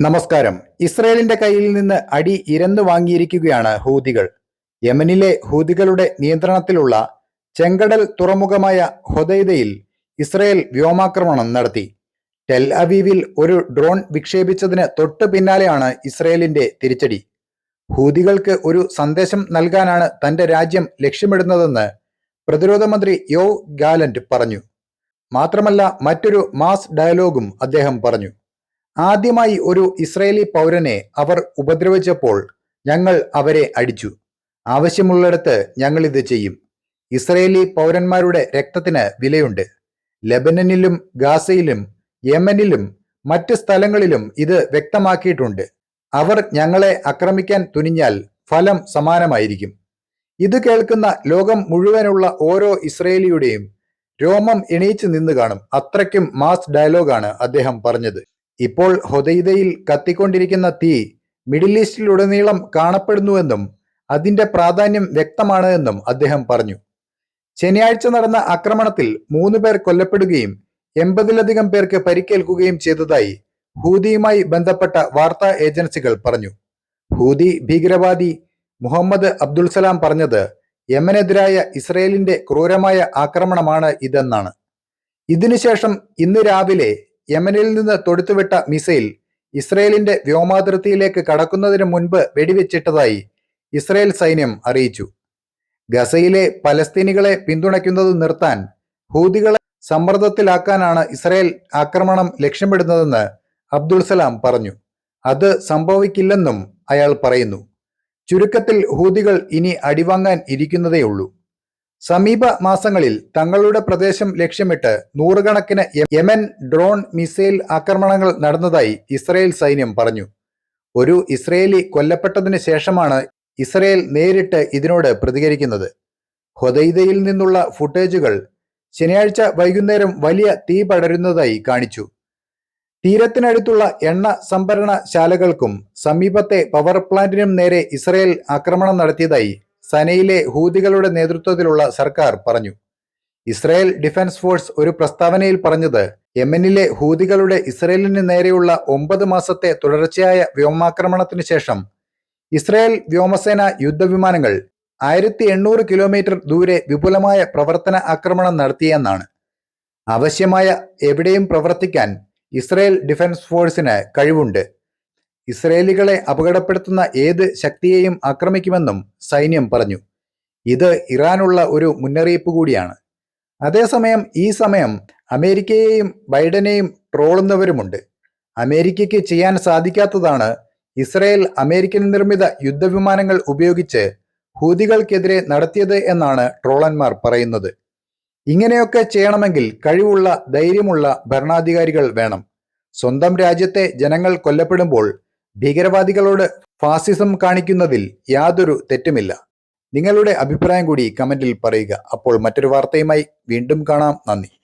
നമസ്കാരം. ഇസ്രയേലിന്റെ കയ്യിൽ നിന്ന് അടി ഇരന്നു വാങ്ങിയിരിക്കുകയാണ് ഹൂതികൾ. യമനിലെ ഹൂതികളുടെ നിയന്ത്രണത്തിലുള്ള ചെങ്കടൽ തുറമുഖമായ ഹൊദൈദയിൽ ഇസ്രയേൽ വ്യോമാക്രമണം നടത്തി. ടെൽ അവീവിൽ ഒരു ഡ്രോൺ വിക്ഷേപിച്ചതിന് തൊട്ടു പിന്നാലെയാണ് ഇസ്രയേലിന്റെ തിരിച്ചടി. ഹൂതികൾക്ക് ഒരു സന്ദേശം നൽകാനാണ് തന്റെ രാജ്യം ലക്ഷ്യമിടുന്നതെന്ന് പ്രതിരോധ മന്ത്രി യോ ഗാലന്റ് പറഞ്ഞു. മാത്രമല്ല മറ്റൊരു മാസ് ഡയലോഗും അദ്ദേഹം പറഞ്ഞു. ആദ്യമായി ഒരു ഇസ്രയേലി പൗരനെ അവർ ഉപദ്രവിച്ചപ്പോൾ ഞങ്ങൾ അവരെ അടിച്ചു. ആവശ്യമുള്ളിടത്ത് ഞങ്ങൾ ഇത് ചെയ്യും. ഇസ്രയേലി പൗരന്മാരുടെ രക്തത്തിന് വിലയുണ്ട്. ലെബനനിലും ഗാസയിലും യമനിലും മറ്റ് സ്ഥലങ്ങളിലും ഇത് വ്യക്തമാക്കിയിട്ടുണ്ട്. അവർ ഞങ്ങളെ ആക്രമിക്കാൻ തുനിഞ്ഞാൽ ഫലം സമാനമായിരിക്കും. ഇത് കേൾക്കുന്ന ലോകം മുഴുവനുള്ള ഓരോ ഇസ്രയേലിയുടെയും രോമം എണീച്ചു നിന്ന് കാണും. അത്രയ്ക്കും മാസ് ഡയലോഗാണ് അദ്ദേഹം പറഞ്ഞത്. ഇപ്പോൾ ഹൊദൈദയിൽ കത്തിക്കൊണ്ടിരിക്കുന്ന തീ മിഡിൽ ഈസ്റ്റിലുടനീളം കാണപ്പെടുന്നുവെന്നും അതിന്റെ പ്രാധാന്യം വ്യക്തമാണ് എന്നും അദ്ദേഹം പറഞ്ഞു. ശനിയാഴ്ച നടന്ന ആക്രമണത്തിൽ മൂന്ന് പേർ കൊല്ലപ്പെടുകയും എൺപതിലധികം പേർക്ക് പരിക്കേൽക്കുകയും ചെയ്തതായി ഹൂതിയുമായി ബന്ധപ്പെട്ട വാർത്താ ഏജൻസികൾ പറഞ്ഞു. ഹൂതി ഭീകരവാദി മുഹമ്മദ് അബ്ദുൽ സലാം പറഞ്ഞത് യമനെതിരായ ഇസ്രയേലിന്റെ ക്രൂരമായ ആക്രമണമാണ് ഇതെന്നാണ്. ഇതിനുശേഷം ഇന്ന് രാവിലെ യമനിൽ നിന്ന് തൊടുത്തുവിട്ട മിസൈൽ ഇസ്രയേലിന്റെ വ്യോമാതിർത്തിയിലേക്ക് കടക്കുന്നതിന് മുൻപ് വെടിവെച്ചിട്ടതായി ഇസ്രയേൽ സൈന്യം അറിയിച്ചു. ഗസയിലെ പലസ്തീനികളെ പിന്തുണയ്ക്കുന്നത് നിർത്താൻ ഹൂതികളെ സമ്മർദ്ദത്തിലാക്കാനാണ് ഇസ്രയേൽ ആക്രമണം ലക്ഷ്യമിടുന്നതെന്ന് അബ്ദുൾ സലാം പറഞ്ഞു. അത് സംഭവിക്കില്ലെന്നും അയാൾ പറയുന്നു. ചുരുക്കത്തിൽ ഹൂതികൾ ഇനി അടിവാങ്ങാൻ ഇരിക്കുന്നതേയുള്ളൂ. സമീപ മാസങ്ങളിൽ തങ്ങളുടെ പ്രദേശം ലക്ഷ്യമിട്ട് നൂറുകണക്കിന് യമൻ ഡ്രോൺ മിസൈൽ ആക്രമണങ്ങൾ നടന്നതായി ഇസ്രയേൽ സൈന്യം പറഞ്ഞു. ഒരു ഇസ്രയേലി കൊല്ലപ്പെട്ടതിന് ശേഷമാണ് ഇസ്രയേൽ നേരിട്ട് ഇതിനോട് പ്രതികരിക്കുന്നത്. ഹൊദൈദയിൽ നിന്നുള്ള ഫുട്ടേജുകൾ ശനിയാഴ്ച വൈകുന്നേരം വലിയ തീ പടരുന്നതായി കാണിച്ചു. തീരത്തിനടുത്തുള്ള എണ്ണ സംഭരണ ശാലകൾക്കും സമീപത്തെ പവർ പ്ലാന്റിനും നേരെ ഇസ്രയേൽ ആക്രമണം നടത്തിയതായി സനയിലെ ഹൂതികളുടെ നേതൃത്വത്തിലുള്ള സർക്കാർ പറഞ്ഞു. ഇസ്രായേൽ ഡിഫൻസ് ഫോഴ്സ് ഒരു പ്രസ്താവനയിൽ പറഞ്ഞത് യമനിലെ ഹൂതികളുടെ ഇസ്രയേലിന് നേരെയുള്ള ഒമ്പത് മാസത്തെ തുടർച്ചയായ വ്യോമാക്രമണത്തിന് ശേഷം ഇസ്രായേൽ വ്യോമസേന യുദ്ധവിമാനങ്ങൾ ആയിരത്തി എണ്ണൂറ് കിലോമീറ്റർ ദൂരെ വിപുലമായ പ്രവർത്തന ആക്രമണം നടത്തിയെന്നാണ്. ആവശ്യമായ എവിടെയും പ്രവർത്തിക്കാൻ ഇസ്രായേൽ ഡിഫൻസ് ഫോഴ്സിന് കഴിവുണ്ട്. ഇസ്രയേലികളെ അപകടപ്പെടുത്തുന്ന ഏത് ശക്തിയെയും ആക്രമിക്കുമെന്നും സൈന്യം പറഞ്ഞു. ഇത് ഇറാനുള്ള ഒരു മുന്നറിയിപ്പ് കൂടിയാണ്. അതേസമയം ഈ സമയം അമേരിക്കയെയും ബൈഡനെയും ട്രോളുന്നവരുമുണ്ട്. അമേരിക്കയ്ക്ക് ചെയ്യാൻ സാധിക്കാത്തതാണ് ഇസ്രയേൽ അമേരിക്കൻ നിർമ്മിത യുദ്ധവിമാനങ്ങൾ ഉപയോഗിച്ച് ഹൂതികൾക്കെതിരെ നടത്തിയത് എന്നാണ് ട്രോളന്മാർ പറയുന്നത്. ഇങ്ങനെയൊക്കെ ചെയ്യണമെങ്കിൽ കഴിവുള്ള ധൈര്യമുള്ള ഭരണാധികാരികൾ വേണം. സ്വന്തം രാജ്യത്തെ ജനങ്ങൾ കൊല്ലപ്പെടുമ്പോൾ ഭീകരവാദികളോട് ഫാസിസം കാണിക്കുന്നതിൽ യാതൊരു തെറ്റുമില്ല. നിങ്ങളുടെ അഭിപ്രായം കൂടി കമന്റിൽ പറയുക. അപ്പോൾ മറ്റൊരു വാർത്തയുമായി വീണ്ടും കാണാം. നന്ദി.